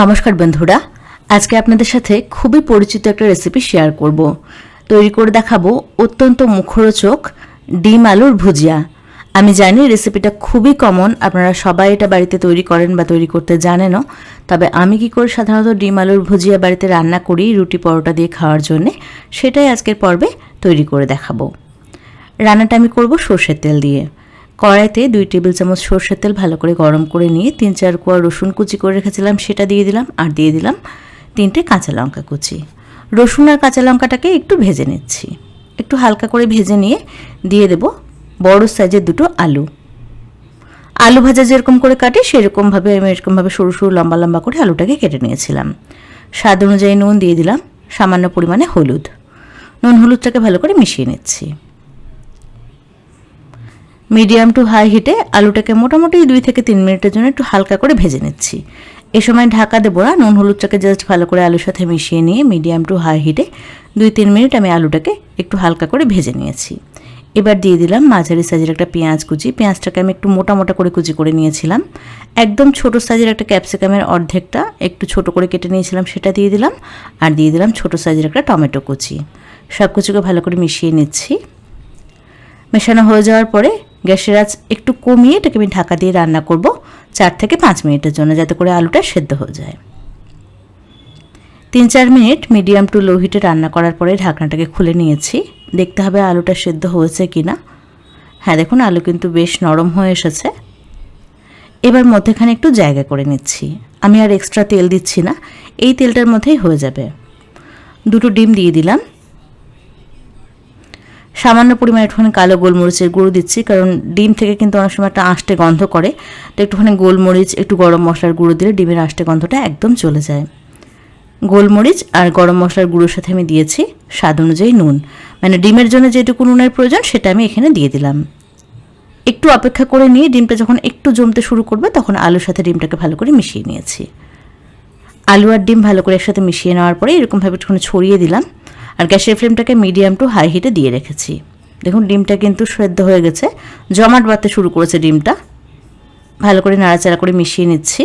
নমস্কার বন্ধুরা। আজকে আপনাদের সাথে খুবই পরিচিত একটা রেসিপি শেয়ার করব। তৈরি করে দেখাবো অত্যন্ত মুখরোচক ডিম আলুর ভুজিয়া। আমি জানি রেসিপিটা খুবই কমন আপনারা সবাই এটা বাড়িতে তৈরি করেন বা তৈরি করতে জানেনও। তবে আমি কি করে সাধারণত ডিম আলুর ভুজিয়া বাড়িতে রান্না করি, রুটি পরোটা দিয়ে খাওয়ার জন্যে, সেটাই আজকের পর্বে তৈরি করে দেখাবো। রান্নাটা আমি করব সর্ষের তেল দিয়ে। কড়াইতে দুই টেবিল চামচ সর্ষের তেল ভালো করে গরম করে নিয়ে তিন চার কোয়া রসুন কুচি করে রেখেছিলাম, সেটা দিয়ে দিলাম আর দিয়ে দিলাম তিনটে কাঁচা লঙ্কা কুচি। রসুন আর কাঁচা লঙ্কাটাকে একটু ভেজে নিচ্ছি। একটু হালকা করে ভেজে নিয়ে দিয়ে দেব বড় সাইজের দুটো আলু। আলু ভাজা যেরকম করে কাটি সেরকমভাবে আমি এরকমভাবে সরু সরু লম্বা লম্বা করে আলুটাকে কেটে নিয়েছিলাম। স্বাদ অনুযায়ী নুন দিয়ে দিলাম, সামান্য পরিমাণে হলুদ। নুন হলুদটাকে ভালো করে মিশিয়ে নিচ্ছি। মিডিয়াম টু হাই হিটে আলুটাকে মোটামুটি দুই থেকে তিন মিনিটের জন্য একটু হালকা করে ভেজে নিচ্ছি। এ সময় ঢাকা দেবো না, নুন হলুদটাকে জাস্ট ভালো করে আলুর সাথে মিশিয়ে নিয়ে মিডিয়াম টু হাই হিটে দুই তিন মিনিট আমি আলুটাকে একটু হালকা করে ভেজে নিয়েছি। এবার দিয়ে দিলাম মাঝারি সাইজের একটা পেঁয়াজ কুচি। পেঁয়াজটাকে আমি একটু মোটা মোটা করে কুচি করে নিয়েছিলাম। একদম ছোট সাইজের একটা ক্যাপসিকামের অর্ধেকটা একটু ছোট করে কেটে নিয়েছিলাম, সেটা দিয়ে দিলাম। আর দিয়ে দিলাম ছোট সাইজের একটা টমেটো কুচি। সব কিছুকে ভালো করে মিশিয়ে নিচ্ছি। মেশানো হয়ে যাওয়ার পরে গ্যাসের আঁচ একটু কমিয়ে এটাকে আমি ঢাকা দিয়ে রান্না করব চার থেকে পাঁচ মিনিটের জন্য যাতে করে আলুটা সেদ্ধ হয়ে যায়। তিন চার মিনিট মিডিয়াম টু লো হিটে রান্না করার পরে ঢাকনাটাকে খুলে নিয়েছি। দেখতে হবে আলুটা সেদ্ধ হয়েছে কি না হ্যাঁ দেখুন, আলু কিন্তু বেশ নরম হয়ে এসেছে। এবার মধ্যেখানে একটু জায়গা করে নিচ্ছি। আমি আর এক্সট্রা তেল দিচ্ছি না, এই তেলটার মধ্যেই হয়ে যাবে। দুটো ডিম দিয়ে দিলাম। সামান্য পরিমাণে একটুখানি কালো গোলমরিচের গুঁড়ো দিচ্ছি, কারণ ডিম থেকে কিন্তু অনেক সময় একটা আঁশটে গন্ধ করে। তো একটুখানি গোলমরিচ, একটু গরম মশলার গুঁড়ো দিলে ডিমের আঁশটে গন্ধটা একদম চলে যায়। গোলমরিচ আর গরম মশলার গুঁড়োর সাথে আমি দিয়েছি স্বাদ অনুযায়ী নুন। মানে ডিমের জন্য যেটুকু নুনের প্রয়োজন, সেটা আমি এখানে দিয়ে দিলাম। একটু অপেক্ষা করে নিয়ে ডিমটা যখন একটু জমতে শুরু করবে, তখন আলুর সাথে ডিমটাকে ভালো করে মিশিয়ে নিয়েছি। আলু আর ডিম ভালো করে একসাথে মিশিয়ে নেওয়ার পরে এরকমভাবে একটুখানি ছড়িয়ে দিলাম। আর গ্যাসের ফ্লেমটাকে মিডিয়াম টু হাই হিটে দিয়ে রেখেছি। দেখুন, ডিমটা কিন্তু সেদ্ধ হয়ে গেছে। জমাট বাড়তে শুরু করেছে ডিমটা। ভালো করে নাড়াচাড়া করে মিশিয়ে নিচ্ছি।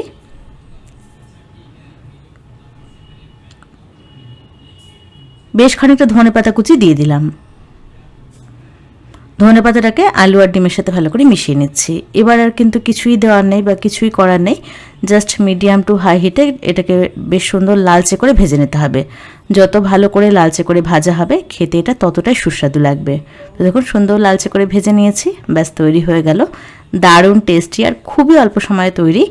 বেশ খানিকটা ধনে পাতা কুচি দিয়ে দিলাম। ধনে পাতাটাকে আলু আর ডিমের সাথে ভালো করে মিশিয়ে নিচ্ছি। এবার আর কিন্তু কিছুই দেওয়ার নেই বা কিছুই করার নেই। জাস্ট মিডিয়াম টু হাই হিটে এটাকে বেশ সুন্দর লালচে করে ভেজে নিতে হবে। যত ভালো করে লালচে করে ভাজা হবে, খেতে এটা ততটাই সুস্বাদু লাগবে। তো দেখুন, সুন্দর লালচে করে ভেজে নিয়েছি, ব্যাস তৈরি হয়ে গেল। দারুণ টেস্টি আর খুবই অল্প সময়ে তৈরি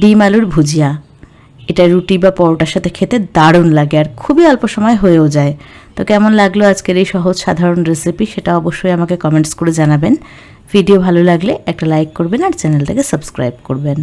ডিম আলুর ভুজিয়া। এটা রুটি বা পরোটার সাথে খেতে দারুণ লাগে আর খুবই অল্প সময় হয়েও যায়। তো কেমন লাগল আজকের এই সহজ সাধারণ রেসিপি সেটা অবশ্যই আমাকে কমেন্টস করে জানাবেন। ভিডিও ভালো লাগলে একটা লাইক করবেন আর চ্যানেলটাকে সাবস্ক্রাইব করবেন।